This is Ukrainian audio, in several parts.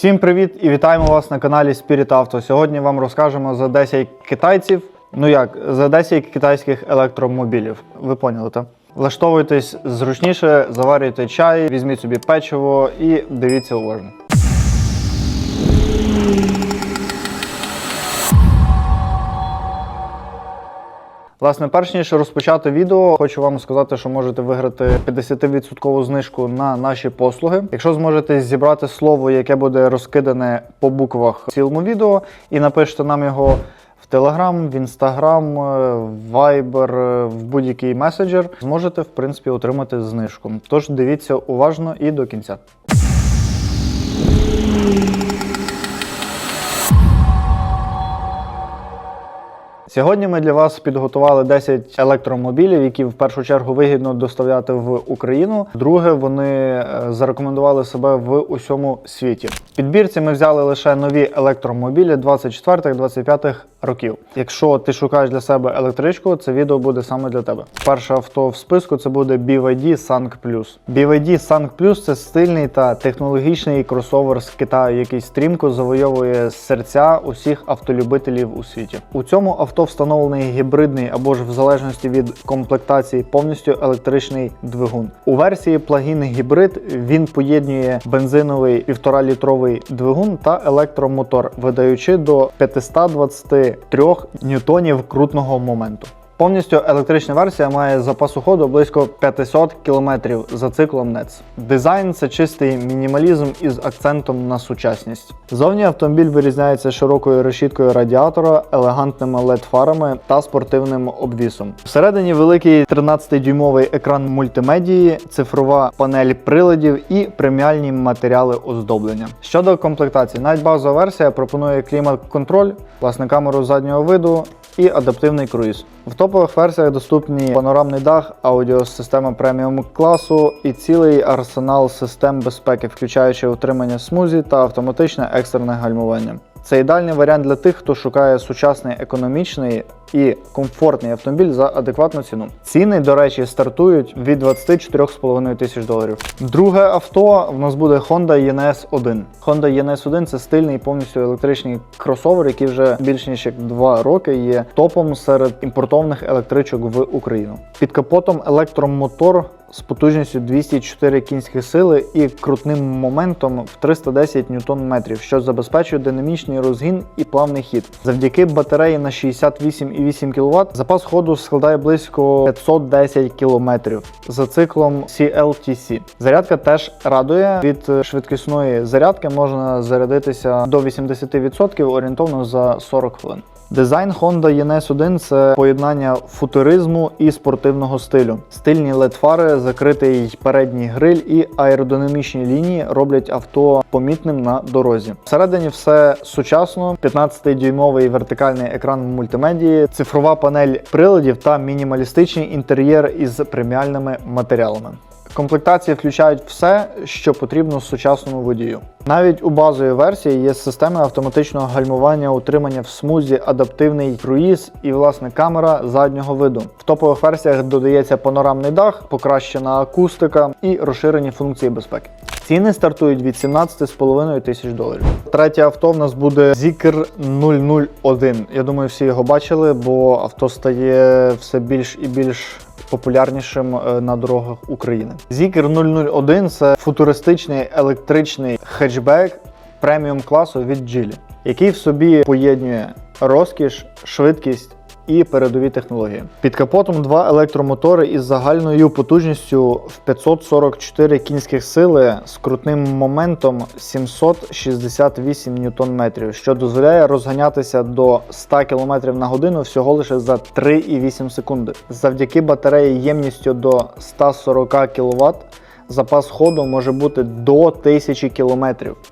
Всім привіт і вітаємо вас на каналі Spirit Auto. Сьогодні вам розкажемо за 10 китайців. Ну як, за 10 китайських електромобілів. Ви поняли, так? Влаштовуйтесь зручніше, заварюйте чай, візьміть собі печиво і дивіться уважно. Власне, перш ніж розпочати відео, хочу вам сказати, що можете виграти 50% знижку на наші послуги. Якщо зможете зібрати слово, яке буде розкидане по буквах в цілому відео, і напишете нам його в Telegram, в Viber, е, в будь-який меседжер, зможете в принципі отримати знижку. Тож дивіться уважно і до кінця. Сьогодні ми для вас підготували 10 електромобілів, які в першу чергу вигідно доставляти в Україну. Друге, вони е, зарекомендували себе в усьому світі. Підбірці ми взяли лише нові електромобілі 24-25 років. Якщо ти шукаєш для себе електричку, це відео буде саме для тебе. Перше авто в списку це буде BYD Sang Plus. BYD Sang Plus – це стильний та технологічний кросовер з Китаю, який стрімко завойовує серця усіх автолюбителів у світі. У цьому авто встановлений гібридний або ж в залежності від комплектації повністю електричний двигун. У версії плагін гібрид він поєднує бензиновий 1,5-літровий двигун та електромотор, видаючи до 523 ньютонів крутного моменту. Повністю електрична версія має запасу ходу близько 500 км за циклом NETS. Дизайн це чистий мінімалізм із акцентом на сучасність. Зовні автомобіль вирізняється широкою решіткою радіатора, елегантними LED-фарами та спортивним обвісом. Всередині великий 13-дюймовий екран мультимедії, цифрова панель приладів і преміальні матеріали оздоблення. Щодо комплектації, навіть базова версія пропонує клімат-контроль, власне камеру заднього виду і адаптивний круїз. В топових версіях доступні панорамний дах, аудіосистема преміум класу і цілий арсенал систем безпеки, включаючи утримання смузі та автоматичне екстрене гальмування. Це ідеальний варіант для тих, хто шукає сучасний економічний і комфортний автомобіль за адекватну ціну. Ціни, до речі, стартують від 24,5 тисяч доларів. Друге авто в нас буде Honda ENS 1. Honda ENS 1 це стильний повністю електричний кросовер, який вже більш ніж як 2 роки є топом серед імпортованих електричок в Україну. Під капотом електромотор з потужністю 204 кінські сили і крутним моментом в 310 ньютон що забезпечує динамічний розгін і плавний хід. Завдяки батареї на 68,8 кВт запас ходу складає близько 510 км за циклом CLTC. Зарядка теж радує. Від швидкісної зарядки можна зарядитися до 80% орієнтовно за 40 хвилин. Дизайн Honda ENS 1 це поєднання футуризму і спортивного стилю. Стильні LED-фари, закритий передній гриль і аеродинамічні лінії роблять авто помітним на дорозі. Всередині все сучасно: 15-дюймовий вертикальний екран в мультимедії, цифрова панель приладів та мінімалістичний інтер'єр із преміальними матеріалами. Комплектації включають все, що потрібно сучасному водію. Навіть у базовій версії є системи автоматичного гальмування, утримання в смузі, адаптивний круїз і власне камера заднього виду. В топових версіях додається панорамний дах, покращена акустика і розширені функції безпеки. Ціни стартують від 17,5 тисяч доларів. Третє авто в нас буде Zikr 001. Я думаю, всі його бачили, бо авто стає все більш і більш популярнішим е, на дорогах України. Zikr 001 це футуристичний електричний хетчбек преміум класу від Geely, який в собі поєднує розкіш, швидкість. І передові технології. Під капотом два електромотори із загальною потужністю в 544 кінських сили з крутним моментом 768 ньютон-метрів, що дозволяє розганятися до 100 км на годину всього лише за 3,8 секунди. Завдяки батареї ємністю до 140 кВт запас ходу може бути до 1000 км.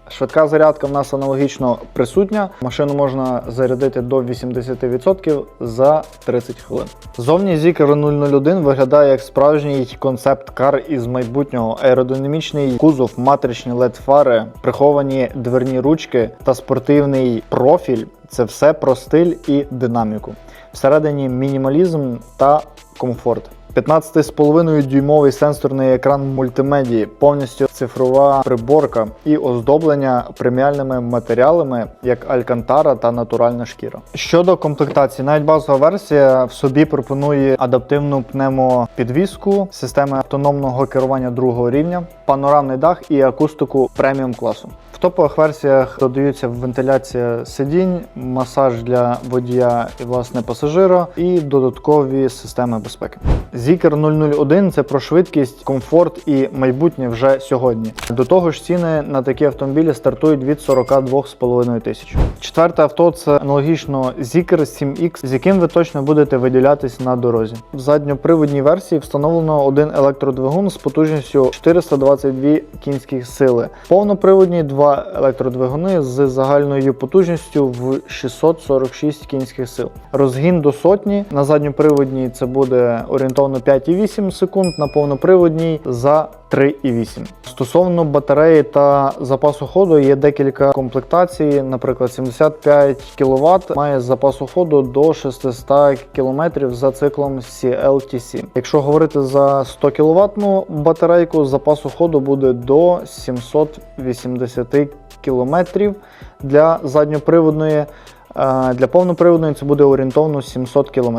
Швидка зарядка в нас аналогічно присутня. Машину можна зарядити до 80% за 30 хвилин. Зовні Zikr 001 виглядає як справжній концепт-кар із майбутнього. Аеродинамічний кузов, матричні LED-фари, приховані дверні ручки та спортивний профіль це все про стиль і динаміку. Всередині мінімалізм та комфорт. 15,5 дюймовий сенсорний екран мультимедії, повністю цифрова приборка і оздоблення преміальними матеріалами, як алькантара та натуральна шкіра. Щодо комплектації, навіть базова версія в собі пропонує адаптивну пневмопідвіску, системи автономного керування другого рівня, панорамний дах і акустику преміум класу. Топових версіях додаються вентиляція сидінь, масаж для водія і власне пасажира, і додаткові системи безпеки. Zikr 001 це про швидкість, комфорт і майбутнє вже сьогодні. До того ж, ціни на такі автомобілі стартують від 42,5 тисяч. Четверте авто це аналогічно Zikr 7X, з яким ви точно будете виділятись на дорозі. В задньоприводній версії встановлено один електродвигун з потужністю 422 кінських сили. Повноприводні два електродвигуни з загальною потужністю в 646 кінських сил. Розгін до сотні на задньоприводній це буде орієнтовно 5,8 секунд, на повноприводній за 3,8. Стосовно батареї та запасу ходу є декілька комплектацій. Наприклад, 75 кВт має запасу ходу до 600 км за циклом CLTC. Якщо говорити за 100 кВт батарейку, запасу ходу буде до 780 км для задньоприводної. Для повноприводної це буде орієнтовно 700 км.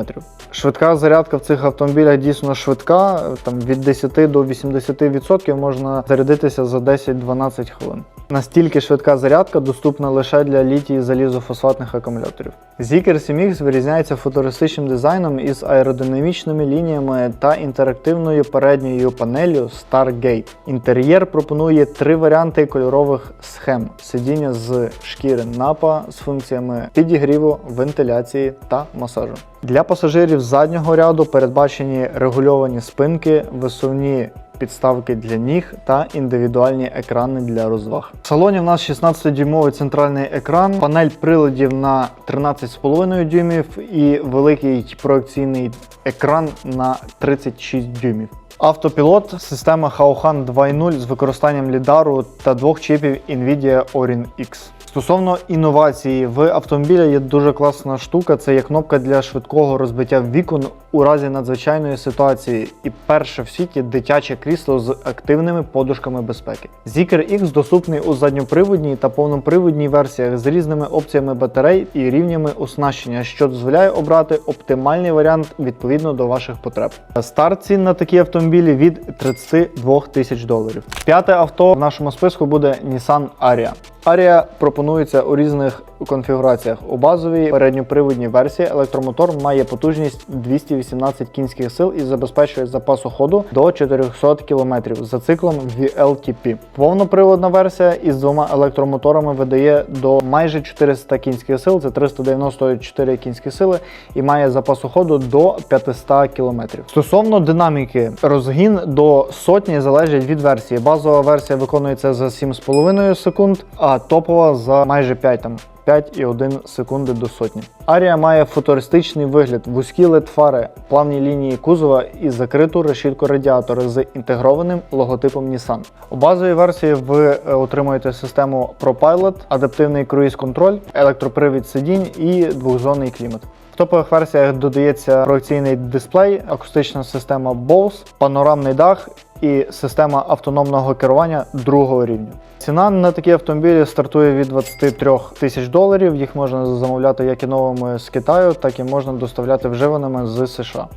Швидка зарядка в цих автомобілях дійсно швидка. Там від 10 до 80% можна зарядитися за 10-12 хвилин. Настільки швидка зарядка доступна лише для літій залізофосфатних акумуляторів. Zikr 7X вирізняється футуристичним дизайном із аеродинамічними лініями та інтерактивною передньою панелью Stargate. Інтер'єр пропонує три варіанти кольорових схем: сидіння з шкіри напа з функціями підігріву, вентиляції та масажу. Для пасажирів заднього ряду передбачені регульовані спинки, висувні підставки для ніг та індивідуальні екрани для розваг. В салоні в нас 16-дюймовий центральний екран, панель приладів на 13,5 дюймів і великий проекційний екран на 36 дюймів. Автопілот, система Hauhan 2.0 з використанням лідару та двох чипів NVIDIA Orin X. Стосовно інновації, в автомобілі є дуже класна штука. Це є кнопка для швидкого розбиття вікон у разі надзвичайної ситуації. І перше в світі дитяче крісло з активними подушками безпеки. Zikr X доступний у задньоприводній та повноприводній версіях з різними опціями батарей і рівнями оснащення, що дозволяє обрати оптимальний варіант відповідно до ваших потреб. Старт цін на такі автомобілі від 32 тисяч доларів. П'яте авто в нашому списку буде Nissan Ariya. Арія пропонується у різних конфігураціях. У базовій передньоприводній версії електромотор має потужність 218 кінських сил і забезпечує запасу ходу до 400 км за циклом VLTP. Повноприводна версія із двома електромоторами видає до майже 400 кінських сил, це 394 кінські сили, і має запасу ходу до 500 км. Стосовно динаміки, розгін до сотні залежить від версії. Базова версія виконується за 7,5 секунд, а топова за майже 5 там. 5,1 секунди до сотні. Арія має футуристичний вигляд, вузькі LED-фари, плавні лінії кузова і закриту решітку радіатора з інтегрованим логотипом Nissan. У базовій версії ви е, отримуєте систему ProPilot, адаптивний круїз-контроль, електропривід сидінь і двохзонний клімат. В топових версіях додається проекційний дисплей, акустична система Bose, панорамний дах і система автономного керування другого рівня. Ціна на такі автомобілі стартує від 23 тисяч доларів. Їх можна замовляти як і новими з Китаю, так і можна доставляти вживаними з США.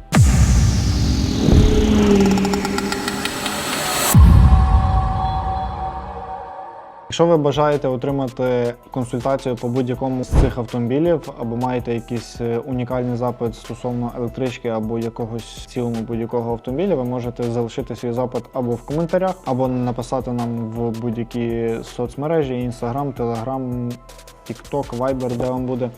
Якщо ви бажаєте отримати консультацію по будь-якому з цих автомобілів, або маєте якийсь е, унікальний запит стосовно електрички або якогось цілому будь-якого автомобіля, ви можете залишити свій запит або в коментарях, або написати нам в будь-які соцмережі: Instagram, Telegram, TikTok, Viber, де вам буде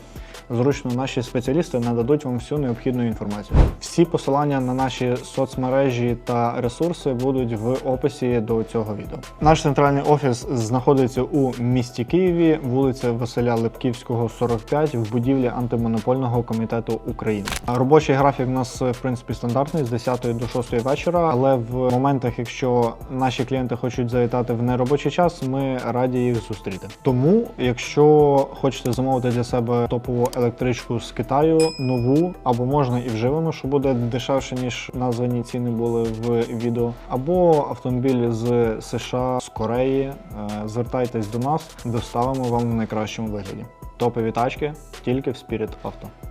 зручно. Наші спеціалісти нададуть вам всю необхідну інформацію. Всі посилання на наші соцмережі та ресурси будуть в описі до цього відео. Наш центральний офіс знаходиться у місті Києві, вулиця Василя Липківського, 45, в будівлі антимонопольного комітету України. Робочий графік у нас в принципі стандартний з 10 до 6 вечора, але в моментах, якщо наші клієнти хочуть завітати в неробочий час, ми раді їх зустріти. Тому, якщо хочете замовити для себе топову електричку з Китаю, нову, або можна і вживану, що буде дешевше, ніж названі ціни були в відео, або автомобілі з США, з Кореї. Е, Звертайтесь до нас, доставимо вам в найкращому вигляді. Топові тачки тільки в Spirit Auto.